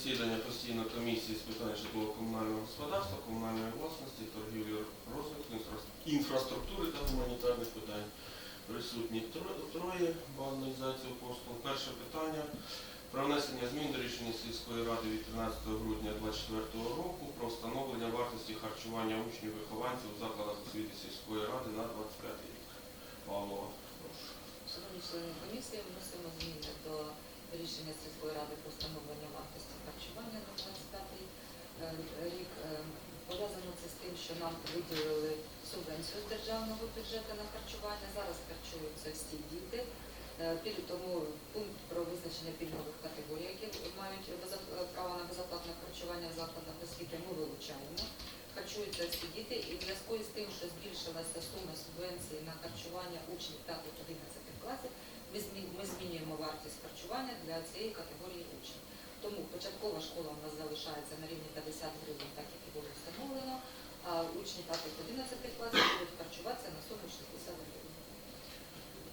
засідання постійної комісії з питань житлово-комунального господарства, комунальної власності, торгівлі, розвитку, інфраструктури та гуманітарних питань. Присутні троє, зайців апостол. Перше питання про внесення змін до рішення сільської ради від 13 грудня 2024 року про встановлення вартості харчування учнів вихованців у закладах освіти сільської ради на 25 рік. Павлова, прошу. Шановні члени комісії, вносимо зміни до рішення сільської ради про встановлення вартості харчування на 25 рік. Е, Пов'язано це з тим, що нам виділили субвенцію з державного бюджету на харчування. Зараз харчуються всі діти. Е, Тому пункт про визначення пільгових категорій, які мають право на безоплатне харчування в закладах освіти, ми вилучаємо. Харчуються всі діти, і в зв'язку з тим, що збільшилася сума субвенції на харчування учнів 5-11 класів, ми ми змінюємо вартість харчування для цієї категорії учнів. Початкова школа у нас залишається на рівні 50 гривень, так як і було встановлено, а учні 5-11 класів будуть харчуватися на суму 60 гривень.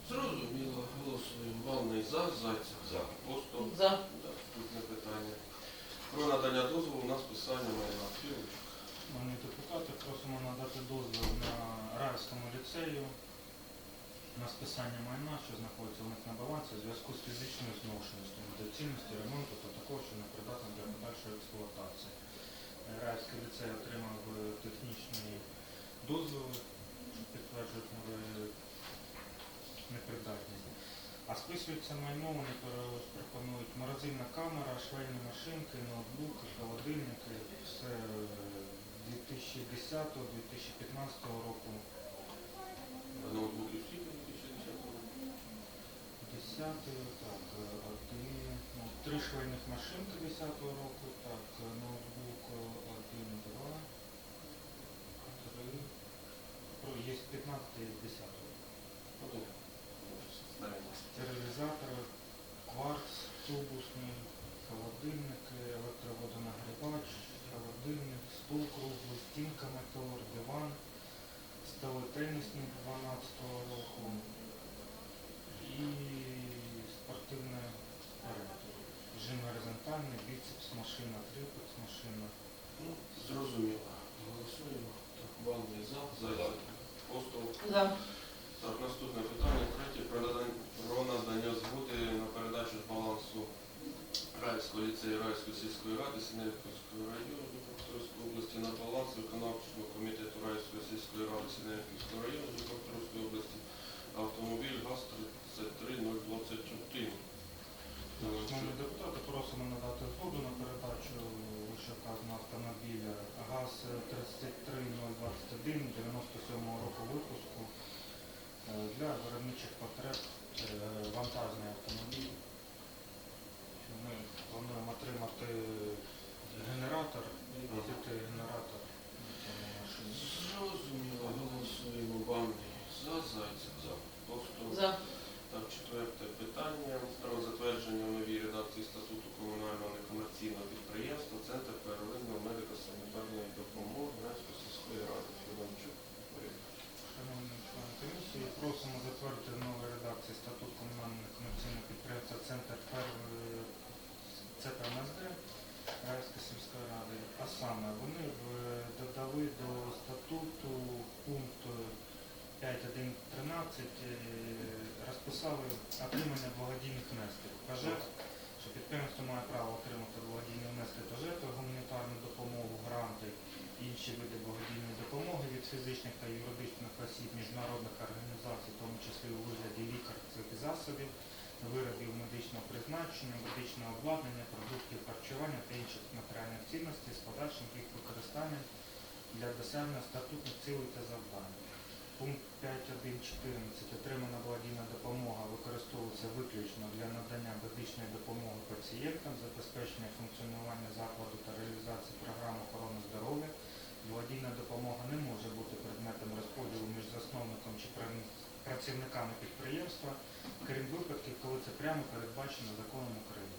Зрозуміло, голосуємо. Банний за, зайцев. За. Апостол. За. Наступне питання. Про надання дозволу на списання майна. Філович. Шановні депутати, просимо надати дозвіл на Райському ліцею на списання майна, що знаходиться у них на балансі, в зв'язку з фізичною зношеністю, недоцільністю ремонту та такого, що не придатна для подальшої експлуатації. Е, Райський ліцей отримав е, технічні дозволи, що підтверджують непридатність. А списується майно, вони пропонують морозильна камера, швейні машинки, ноутбуки, холодильники, все е, 2010-2015 року. Ноутбуки всі 2010 року. 10 так, е, один, ну, три швейних машинки 10 року, так, е, ноутбук е, один, два, три, про, є 15 і 10 року. Один. Знаємо. Стерилізатор, кварц, тубусний, холодильники, електроводонагрівач, холодильник, стул круглий, стінка металор, диван, столи тенісні 12 року і спортивне оружие. Жим горизонтальний, біцепс машина, триплекс машина. Ну, зрозуміло. Голосуємо. Так, банний за, зайцев. Апостол. За. Так, наступне питання. Третє. Про надання, згоди на передачу з балансу Раївського ліцею Раївської сільської ради Синельниківського району Дніпропетровської області на баланс виконавчого комітету Раївської сільської ради Синельниківського району Дніпропетровської області автомобіль ГАЗ-33021. Шановні депутати, просимо надати згоду на передачу вищевказаного автомобіля ГАЗ 33021 97 року випуску е, для виробничих потреб е, вантажний автомобіль. Ми плануємо отримати генератор і купити генератор на цьому машині. Зрозуміло. Голосуємо. Банний за, зайцев. За. Апостол. За. Так, четверте питання про затвердження в новій редакції статуту комунального некомерційного підприємства Центр первинної медико-санітарної допомоги Гранської сільської ради. Філончук. Шановні члени комісії, просимо затвердити в новій редакції статут комунального комерційного підприємства Центр Пер- ЦПМСД Райської сільської ради. А саме вони додали до статуту пункт 5.1.13 е, розписали отримання благодійних внесків. Пожертв, що підприємство має право отримати благодійні внески пожертви, гуманітарну допомогу, гранти, інші види благодійної допомоги від фізичних та юридичних осіб міжнародних організацій, в тому числі у вигляді лікарських засобів, виробів медичного призначення, медичного обладнання, продуктів харчування та інших матеріальних цінностей з подальшим їх використанням для досягнення статутних цілей та завдань. Пункт 5.1.14. Отримана благодійна допомога використовується виключно для надання медичної допомоги пацієнтам, забезпечення функціонування закладу та реалізації програм охорони здоров'я. Благодійна допомога не може бути предметом розподілу між засновником чи працівниками підприємства, крім випадків, коли це прямо передбачено законом України.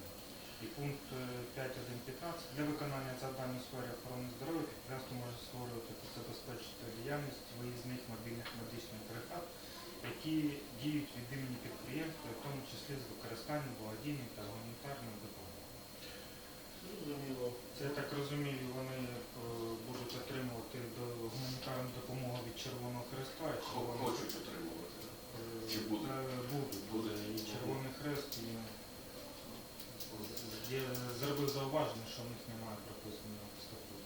І пункт е, 5.1.15 для виконання завдань у сфері охорони здоров'я підприємство може створювати та забезпечити діяльність виїзних мобільних медичних бригад, які діють від імені підприємства, в тому числі з використанням володіння та гуманітарних допомоги. Це я так розумію, вони е, будуть отримувати зробив зауваження, що в них немає прописаного статуту.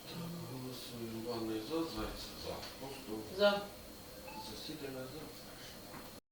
Голосую голосуємо. Банний за, зайця за. Просто За. засідання за.